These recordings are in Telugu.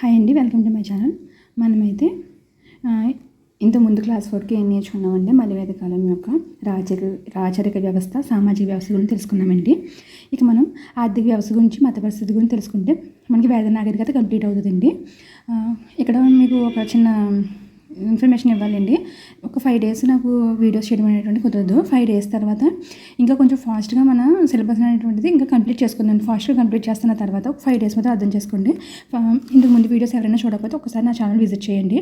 హాయ్ అండి వెల్కమ్ టు మై ఛానల్ మనమైతే ఇంత ముందు క్లాస్ వరకు ఏం నేర్చుకున్నామంటే మలివేద కాలం యొక్క రాచరిక రాచరిక వ్యవస్థ సామాజిక వ్యవస్థ గురించి తెలుసుకున్నామండి. ఇక మనం ఆర్థిక వ్యవస్థ గురించి మత పరిస్థితి గురించి తెలుసుకుంటే మనకి వేద నాగరికత కంప్లీట్ అవుతుందండి. ఇక్కడ మీకు ఒక చిన్న ఇన్ఫర్మేషన్ ఇవ్వాలండి. ఒక ఫైవ్ డేస్ నాకు వీడియోస్ చేయడం అనేటువంటి కుదరదు. ఫైవ్ డేస్ తర్వాత ఇంకా కొంచెం ఫాస్ట్గా మన సిలబస్ అనేటువంటిది ఇంకా కంప్లీట్ చేసుకుందాం. ఫాస్ట్గా కంప్లీట్ చేస్తున్న తర్వాత ఒక ఫైవ్ డేస్ మాత్రం అర్థం చేసుకోండి. ఇంతకు ముందు వీడియోస్ ఎవరైనా చూడకపోతే ఒకసారి నా ఛానల్ విజిట్ చేయండి.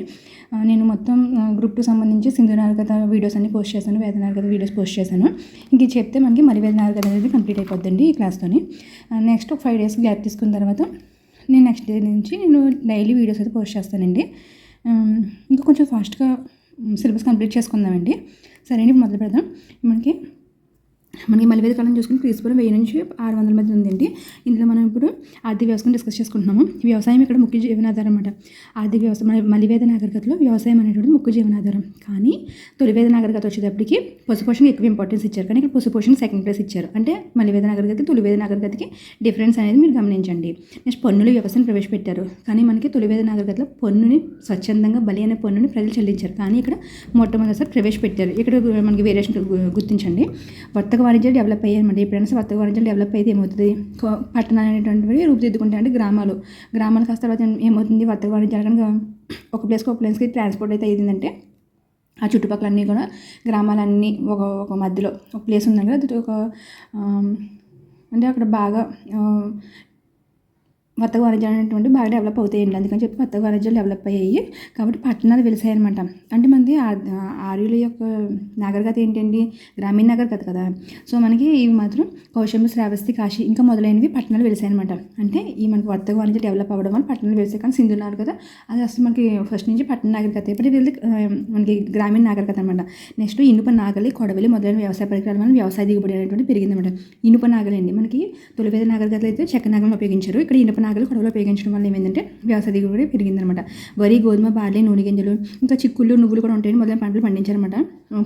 నేను మొత్తం గ్రూప్ టూ సంబంధించి సింధు నాగత వీడియోస్ అన్ని పోస్ట్ చేశాను. వేద నాగత వీడియోస్ పోస్ట్ చేశాను. ఇంక చెప్తే మనకి మరి వేద నాగత అనేది కంప్లీట్ అయిపోద్దండి ఈ క్లాస్తోని నెక్స్ట్ ఒక ఫైవ్ డేస్ గ్యాప్ తీసుకున్న తర్వాత నేను నెక్స్ట్ డే నుంచి నేను డైలీ వీడియోస్ అయితే పోస్ట్ చేస్తానండి. ఇంకా కొంచెం ఫాస్ట్గా సిలబస్ కంప్లీట్ చేసుకుందామండి. సరే అండి మొదలు పెడదాం. మనకి మనకి మలివేద కాలం చూసుకుని క్రీస్తుపురం వెయ్యి నుంచి ఆరు వందల మధ్య ఉందండి. ఇందులో మనం ఇప్పుడు ఆర్థిక వ్యవస్థను డిస్కస్ చేసుకుంటున్నాము. వ్యవసాయం ఇక్కడ ముఖ్య జీవనాధారం అనమాట ఆర్థిక వ్యవస్థ మన మలివేద నాగరికతలో వ్యవసాయం అనేటువంటి ముఖ్య జీవనాధారం. కానీ తొలివేద నాగరికత వచ్చేటప్పటికి పశుపోషణ ఎక్కువ ఇంపార్టెన్స్ ఇచ్చారు. కానీ ఇక్కడ పశుపోషణ సెకండ్ ప్లేస్ ఇచ్చారు. అంటే మలివేద నాగరికత తొలివేద నాగరికతకి డిఫరెన్స్ అనేది మీరు గమనించండి. నెక్స్ట్ పన్నులు వ్యవస్థను ప్రవేశపెట్టారు. కానీ మనకి తొలివేద నాగరికతలో పన్నుని స్వచ్ఛందంగా బలి అనే పన్నుని ప్రజలు చెల్లించారు. కానీ ఇక్కడ మొట్టమొదటిసారి ప్రవేశపెట్టారు. ఇక్కడ మనకి వేరియేషన్ గుర్తించండి. వర్తక వాణిజ్యాలు డెవలప్ అయ్యాయి అనమాట ఎప్పుడైనా వర్తక వాణిజ్యాలు డెవలప్ అయితే ఏమవుతుంది? పట్టణాలు అనేటువంటివి రూపుదిద్దుకుంటాయి అంటే గ్రామాలు. గ్రామాలు కాస్త తర్వాత ఏమవుతుంది? వర్తక వాణిజ్యాలు కనుక ఒక ప్లేస్కి ఒక ప్లేస్కి ట్రాన్స్పోర్ట్ అయితే అయ్యిందంటే ఆ చుట్టుపక్కలన్నీ కూడా గ్రామాలన్నీ ఒక ఒక మధ్యలో ఒక ప్లేస్ ఉందండి అది ఒక అంటే అక్కడ బాగా వర్తక వాణిజ్యాలు అనేటువంటి బాగా డెవలప్ అవుతాయండి అందుకని చెప్పి వర్తక వాణిజ్యాలు డెవలప్ అయ్యాయి. కాబట్టి పట్టణాలు వెలిసాయి అనమాట అంటే మనది ఆర్యుల యొక్క నాగరికత ఏంటండి? గ్రామీణ నాగరికత కదా. సో మనకి ఇవి మాత్రం కౌశంబ శ్రావస్తి కాశీ ఇంకా మొదలైనవి పట్టణాలు వెలిసాయి అనమాట అంటే ఈ మనకి వర్తక వాణిజ్యం డెవలప్ అవ్వడం వల్ల పట్టణాలు వెలిసాయి. కానీ సింధు కదా అది అసలు మనకి ఫస్ట్ నుంచి పట్టణ నాగరికత. ఇప్పుడు వెళ్ళి మనకి గ్రామీణ నాగరికత అనమాట నెక్స్ట్ ఇనుప నాగలి కొడవలి మొదలైన వ్యవసాయ పరికరాలు మనం వ్యవసాయ దిగుబడి అనేటువంటి పెరిగిందన్నమాట. ఇనుప నాగలి అండి మనకి తొలివేద నాగరికతలు అయితే చెక్క నాగలను ఉపయోగించారు. ఇక్కడ ఇనుప నాగలు కొడవలు ఉపయోగించడం వల్ల ఏమైందంటే వ్యవసాయ దిగుబడి పెరిగిందనమాట. వరి గోధుమ బార్లీ నూనె గింజలు ఇంకా చిక్కుళ్ళు నువ్వులు కూడా ఉంటాయని మొదలైన పంటలు పండించారనమాట.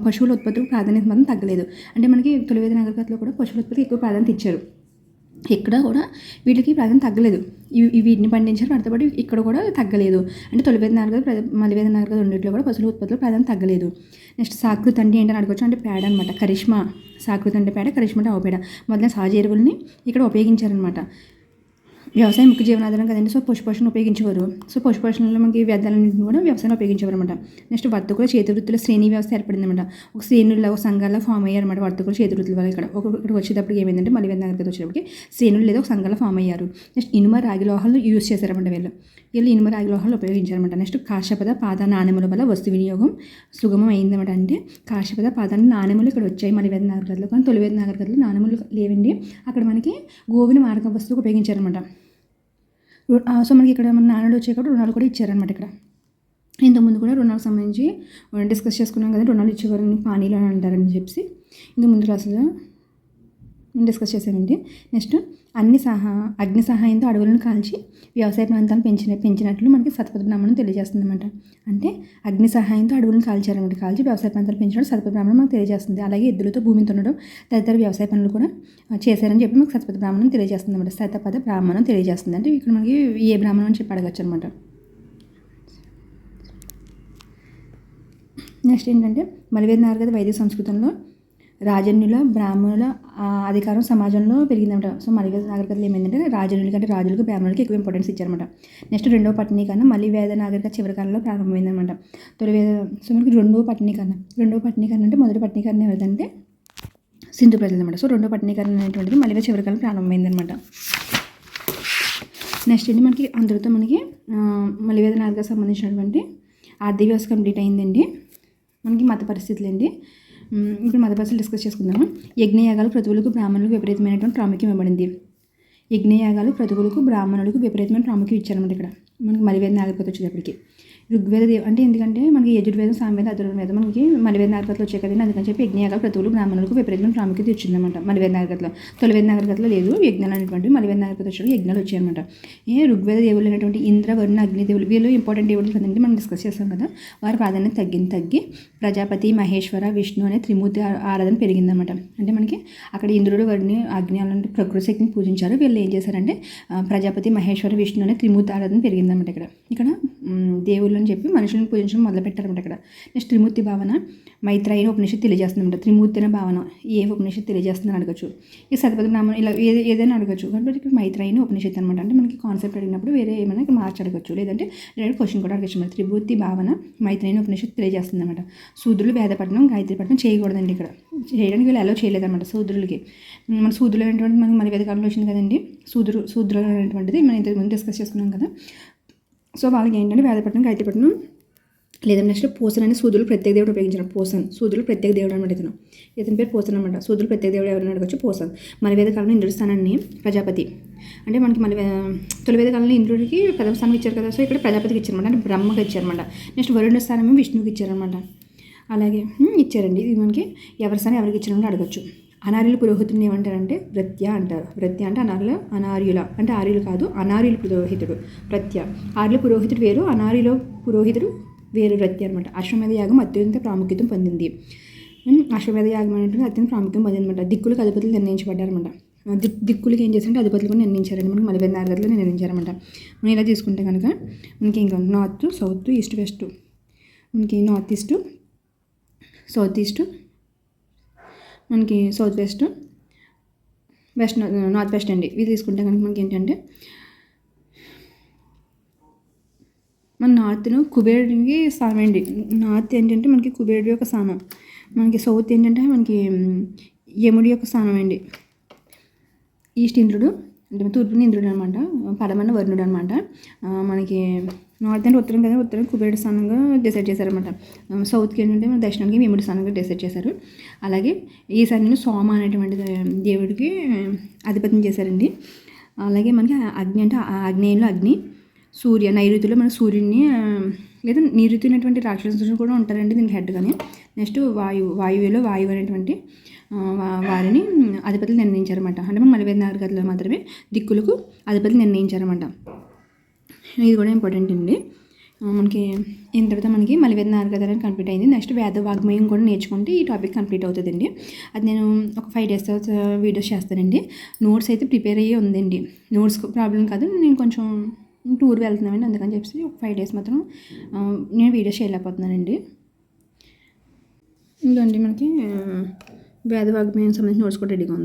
పశువుల ఉత్పత్తికి ప్రాధాన్యత మాత్రం తగ్గలేదు. అంటే మనకి తొలివేద నాగరికతలో కూడా పశువుల ఉత్పత్తికి ఎక్కువ ప్రాధాన్యత ఇచ్చారు. ఇక్కడ కూడా వీటికి ప్రాధాన్యత తగ్గలేదు. ఇవి వీటిని పండించారు వాటితో పాటు ఇక్కడ కూడా తగ్గలేదు. అంటే తొలివేద నాగరికత మలివేద నాగరికత రెండింటిలో కూడా పశువుల ఉత్పత్తిలో ప్రాధాన్యత తగ్గలేదు. నెక్స్ట్ సాకృతి అంటే ఏంటని అడగచ్చు అంటే పేడ అనమాట కరిష్మా సాకృతి అంటే పేడ కరిష్మా అంటే ఆవు పేడ. మొదలైన సహజ ఎరువుల్ని ఇక్కడ ఉపయోగించారనమాట. వ్యవసాయం ముఖ్య జీవనాధారం కదండి. సో పశుపోషణ ఉపయోగించేవారు. సో పశుపోషణలో మనకి వ్యర్థాలన్నింటిని కూడా వ్యవసాయం ఉపయోగించేవారు అనమాట నెక్స్ట్ వర్తకుల చేతి వృత్తుల శ్రేణి వ్యవస్థ ఏర్పడింది అనమాట ఒక శ్రేణుల్లో ఒక సంఘాల్లో ఫామ్ అయ్యారు అనమాట వర్తకుల చేతి వృత్తుల వల్ల ఇక్కడ. ఒక ఇక్కడ వచ్చేటప్పుడు ఏమైందంటే మళ్ళీ నగరికి వచ్చేటప్పటికి శ్రేణులు లేదా ఒక సంఘాల ఫామ్ అయ్యారు. నెక్స్ట్ ఇనుమ రాగి లోహాలు యూజ్ చేశారన్నమాట వీళ్ళు. వీళ్ళు ఇనుమ రాగి లోహాలు ఉపయోగించారన్నమాట. నెక్స్ట్ కాశ్యపద పాద నాణెముల వల్ల వస్తు వినియోగం సుగమం అయిందన్నమాట. అంటే కాశ్యపద పాదాన్ని నాణెములు ఇక్కడ వచ్చాయి మలివేద నాగరికతలో కానీ తొలివేద నాగరికతలో నాణెములు లేవండి. అక్కడ మనకి గోవిని మార్గ వస్తువుకు ఉపయోగించారన్నమాట. సో మనకి ఇక్కడ మన నాన్నడు వచ్చే కూడా రుణాలు కూడా ఇచ్చారనమాట ఇక్కడ. ఇంతకుముందు కూడా రుణాలకు సంబంధించి డిస్కస్ చేసుకున్నాం కదా రుణాలు ఇచ్చేవారని పానీలు అని అంటారని చెప్పి ఇంతకుముందు క్లాసులో డిస్కస్ చేసామండి నెక్స్ట్ అన్ని సహా అగ్ని సహాయంతో అడవులను కాల్చి వ్యవసాయ ప్రాంతాలను పెంచిన పెంచినట్లు మనకి సతపథ బ్రాహ్మణం తెలియజేస్తుంది అనమాట అంటే అగ్ని సహాయంతో అడవులను కాల్చారనమాట కాల్చి వ్యవసాయ ప్రాంతాలు పెంచడం సతపథ బ్రాహ్మణం మనకు తెలియజేస్తుంది. అలాగే ఎద్దులతో భూమిని తున్నడం తదితర వ్యవసాయ పనులు కూడా చేశారని చెప్పి మనకు సతపథ బ్రాహ్మణం తెలియజేస్తుంది అనమాట సతపథ బ్రాహ్మణం తెలియజేస్తుంది. అంటే ఇక్కడ మనకి ఏ బ్రాహ్మణం అని చెప్పి అడగచ్చు అనమాట నెక్స్ట్ ఏంటంటే మలివేద నాగరికత వైద్య సంస్కృతంలో రాజన్యుల బ్రాహ్మణుల అధికారం సమాజంలో పెరిగిందన్నమాట సో మలివేద నాగరికతలు ఏమైందంటే రాజన్యుల కంటే రాజులకు బ్రాహ్మణులకి ఎక్కువ ఇంపార్టెన్స్ ఇచ్చారన్నమాట నెక్స్ట్ రెండో పట్టణీకరణ మలివేద నాగరిక చివరి కాలంలో ప్రారంభమైందనమాట. తొలి వేద సో మనకి రెండో పట్టణీకరణ రెండో పట్టణీకరణ అంటే మొదటి పట్టణీకరణ ఏదంటే సింధు ప్రజలు అనమాట సో రెండో పట్టణీకరణ అనేటువంటిది మలివేద చివరి కాలం ప్రారంభమైందనమాట. నెక్స్ట్ ఏంటి మనకి అందరితో మనకి మలివేద నాగరికత సంబంధించినటువంటి ఆర్థిక వ్యవస్థ కంప్లీట్ అయిందండి. మనకి మత పరిస్థితులు అండి ఇప్పుడు మత డిస్కస్ చేసుకుందాము? యజ్ఞయాగాలు ప్రతువులకు బ్రాహ్మణులకు విపరీతమైనటువంటి ప్రాముఖ్యం ఇవ్వబడింది. యజ్ఞయాగాలు ప్రతువులకు బ్రాహ్మణులకు విపరీతమైన ప్రాముఖ్యం ఇచ్చారన్నమాట ఇక్కడ. మనకి మలివేద ఆగిపోతుంది వచ్చేటప్పటికి. ఋగ్వేద దేవ అంటే ఎందుకంటే మనకి యజుర్వేదం సామవేదం అధుర్వేదం మనకి మలివేద నాగరికతలో వచ్చాయి కదండి. అందుకని చెప్పి యజ్ఞయాగాలు ప్రతువులు బ్రాహ్మణులకు విపరీతమైన ప్రాముఖ్యత ఇచ్చిందన్నమాట మలివేద నాగరికతలో తొలివేద నాగరికతలో లేదు యజ్ఞాలు అనేటువంటి మలివేద నాగరికత వచ్చాడు యజ్ఞాలు వచ్చాయన్నమాట. ఏ ఋగ్వేద దేవులు అనేటువంటి ఇంద్ర వరుణ అగ్ని దేవులు వీళ్ళు ఇంపార్టెంట్ దేవుడు కదండి మనం డిస్కస్ చేస్తాం కదా. వారి ప్రాధాన్యత తగ్గింది తగ్గి ప్రజాపతి మహేశ్వర విష్ణు అనే త్రిమూర్తి ఆరాధన పెరిగిందన్నమాట. అంటే మనకి అక్కడ ఇంద్రుడు వరుణి అగ్ని ప్రకృతి శక్తిని పూజించారు. వీళ్ళు ఏం చేశారంటే ప్రజాపతి మహేశ్వర విష్ణు అనే త్రిమూర్తి ఆరాధన పెరిగిందన్నమాట ఇక్కడ. ఇక్కడ దేవుళ్ళని దేవుళ్ళు అని చెప్పి మనుషులను పూజించడం మొదలుపెట్టారన్నమాట ఇక్కడ నెక్స్ట్ త్రిమూర్తి భావన మైత్రాయన ఉపనిషత్తు తెలియజేస్తుందన్నమాట. త్రిమూర్తి అనే భావన ఏ ఉపనిషత్తు తెలియజేస్తుందని అడగచ్చు. ఈ సతపతి ఇలా ఏది ఏదైనా అడగచ్చు. కాబట్టి ఇక్కడ మైత్రాయన ఉపనిషత్తు అనమాట అంటే మనకి కాన్సెప్ట్ అడిగినప్పుడు వేరే ఏమైనా ఇక్కడ మార్చి అడగచ్చు. లేదంటే డైరెక్ట్ క్వశ్చన్ కూడా అడగచ్చు మరి. త్రిమూర్తి భావన మైత్రాయన ఉపనిషత్తు తెలియజేస్తుంది అనమాట శూద్రులు వేదపట్నం గాయత్రి పట్నం చేయకూడదండి ఇక్కడ. చేయడానికి వీళ్ళు ఎలా చేయలేదన్నమాట శూద్రులకి. మన శూద్రులు అనేటువంటి మనకి మన వేదకాలంలో వచ్చింది కదండి. శూద్రు శూద్రులు అనేటువంటిది మనం ఇంతకుముందు డిస్కస్ చేసుకున్నాం కదా. సో వాళ్ళకి ఏంటంటే వేదపట్నం గాయత్రి లేదంటే నెక్స్ట్ పోసన్ అని సూదులు ప్రత్యేక దేవుడు ఉపయోగించడం పోసన్ సూదులు ప్రత్యేక దేవుడు అనమాట ఇతను. ఇతని పేరు పోసన్ అనమాట సూదులు ప్రత్యేక దేవుడు ఎవరైనా అడగచ్చు పోసన్. మన వేద కాలంలో ఇంద్రుడి స్థానాన్ని ప్రజాపతి. అంటే మనకి మన తొలివేద తొలి కాలంలో ఇంద్రుడికి ప్రథమ స్థానం ఇచ్చారు కదా సో ఇక్కడ ప్రజాపతికి ఇచ్చారనమాట అంటే బ్రహ్మకి ఇచ్చారనమాట నెక్స్ట్ వరుణ స్థానం విష్ణువుకి ఇచ్చారనమాట అలాగే ఇచ్చారండి. ఇది మనకి ఎవరి స్థానం ఎవరికి ఇచ్చారని అడగచ్చు. అనార్యుల పురోహితుడిని ఏమంటారంటే వ్రత్య అంటారు. వ్రత్య అంటే అనార్యుల అనార్యుల అంటే ఆర్యులు కాదు అనార్యుల పురోహితుడు ప్రత్య. ఆర్యుల పురోహితుడు వేరు అనార్యుల పురోహితుడు వేరు వ్రత్య అనమాట అశ్వమేధ యాగం అత్యంత ప్రాముఖ్యత పొందింది. అశ్వమేధ యాగం అనేది అత్యంత ప్రాముఖ్యం పొందింది అనమాట దిక్కులకు అధిపతులు నిర్ణయించబడ్డారనమాట దిక్ దిక్కులకి ఏం చేశారంటే అధిపతులు కూడా నిర్ణయించారండి మనకి మలవేద నాగరికతలో నిర్ణయించారనమాట మనం ఇలా తీసుకుంటే కనుక మనకి ఇంకా నార్త్ సౌత్ ఈస్ట్ వెస్ట్ మనకి నార్త్ ఈస్ట్ సౌత్ ఈస్ట్ మనకి south west west north west అండి. ఇవి తీసుకుంటే కనుక మనకి ఏంటంటే మన నార్త్ను కుబేరుడికి స్థానం అండి. నార్త్ ఏంటంటే మనకి కుబేరుడి యొక్క స్థానం మనకి సౌత్ ఏంటంటే మనకి యముడి యొక్క స్థానం అండి. ఈస్ట్ ఇంద్రుడు అంటే తూర్పుని ఇంద్రుడు అనమాట పడమన్న వరుణుడు అనమాట మనకి నార్త్ అంటే ఉత్తరం కదా ఉత్తరం కుబేరుడు స్థానంగా డిసైడ్ చేశారనమాట సౌత్కి ఏంటంటే మన దక్షిణానికి వేముడి స్థానంగా డిసైడ్ చేశారు. అలాగే ఈశాన్యంలో సోమ అనేటువంటి దేవుడికి అధిపత్యం చేశారండి. అలాగే మనకి అగ్ని అంటే ఆ ఆగ్నేయంలో అగ్ని సూర్య నైరుతిలో మన సూర్యుడిని లేదా నిరుతున్నటువంటి అనేటువంటి రాక్షసులు కూడా ఉంటారండి దీనికి హెడ్ కానీ నెక్స్ట్ వాయువు వాయువులో వాయువు అనేటువంటి వారిని అధిపతులు నిర్ణయించారన్నమాట. అంటే మన మలివేద నాగరికతలో మాత్రమే దిక్కులకు అధిపతులు నిర్ణయించారన్నమాట. ఇది కూడా ఇంపార్టెంట్ అండి. మనకి దీని తర్వాత మనకి మలివేద నాగరికత కంప్లీట్ అయింది. నెక్స్ట్ వేద వాగ్మయం కూడా నేర్చుకుంటే ఈ టాపిక్ కంప్లీట్ అవుతుందండి. అది నేను ఒక ఫైవ్ డేస్ తర్వాత వీడియోస్ చేస్తానండి. నోట్స్ అయితే ప్రిపేర్ అయ్యి ఉందండి. నోట్స్ ప్రాబ్లం కాదు నేను కొంచెం టూర్ వెళ్తున్నామండి. అందుకని చెప్పి ఒక ఫైవ్ డేస్ మాత్రం నేను వీడియోస్ చేయలేకపోతున్నానండి. ఇంకండి మనకి ఆ, వేద వాగ్మయం సంబంధించిన నోట్స్ కూడా రెడీగా ఉంది